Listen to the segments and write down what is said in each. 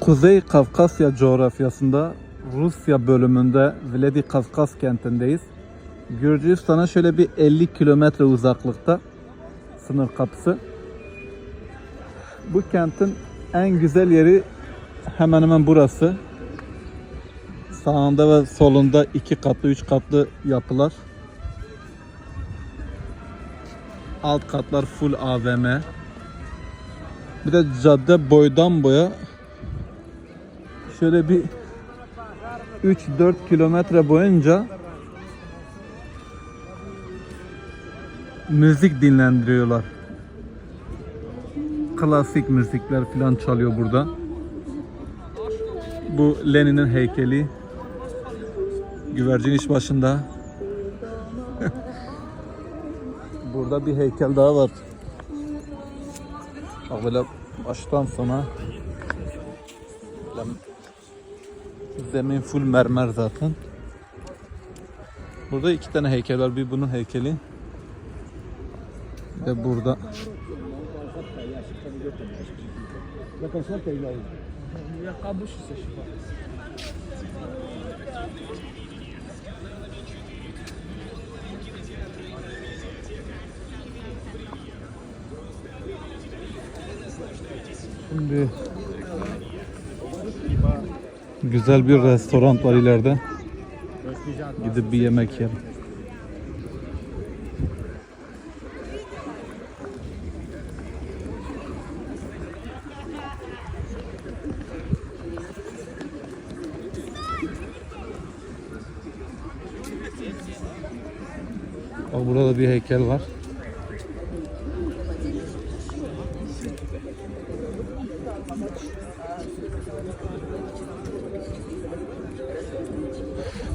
Kuzey Kafkasya coğrafyasında Rusya bölümünde Vladikavkaz kentindeyiz. Gürcistan'a şöyle bir 50 kilometre uzaklıkta sınır kapısı. Bu kentin en güzel yeri hemen hemen burası. Sağında ve solunda iki katlı, üç katlı yapılar. Alt katlar full AVM. Bir de cadde boydan boya şöyle bir 3-4 kilometre boyunca müzik dinlendiriyorlar. Klasik müzikler falan çalıyor burada. Bu Lenin'in heykeli. Güvercin iş başında. burada bir heykel daha var. Bak böyle baştan sona zemin full mermer zaten. Burada iki tane heykel var. Bir bunun heykeli. Ve burada Şimdi güzel bir restoran var ileride. Gidip bir yemek yiyelim. Bak burada da bir heykel var.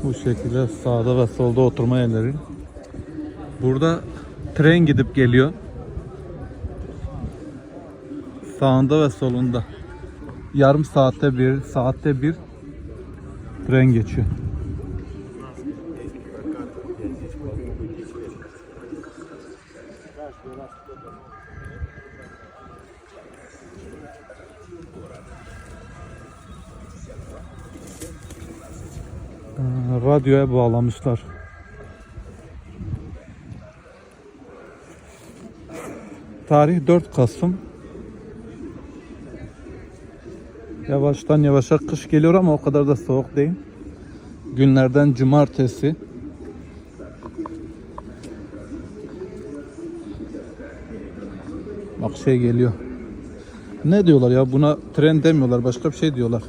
Bu şekilde sağda ve solda oturma yerleri. Burada tren gidip geliyor. Sağında ve solunda. Yarım saatte bir, saatte bir tren geçiyor. Ee, Radyoya bağlamışlar. Tarih 4 Kasım. Yavaştan yavaşa kış geliyor ama o kadar da soğuk değil. Günlerden cumartesi. Bak şey geliyor. Ne diyorlar ya buna tren demiyorlar başka bir şey diyorlar.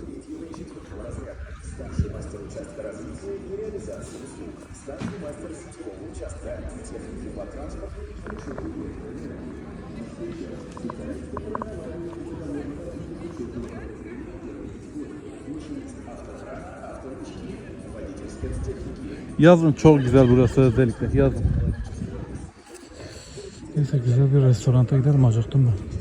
Yazın çok güzel burası özellikle yazın. Neyse güzel bir restoranta gidelim acıktım ben.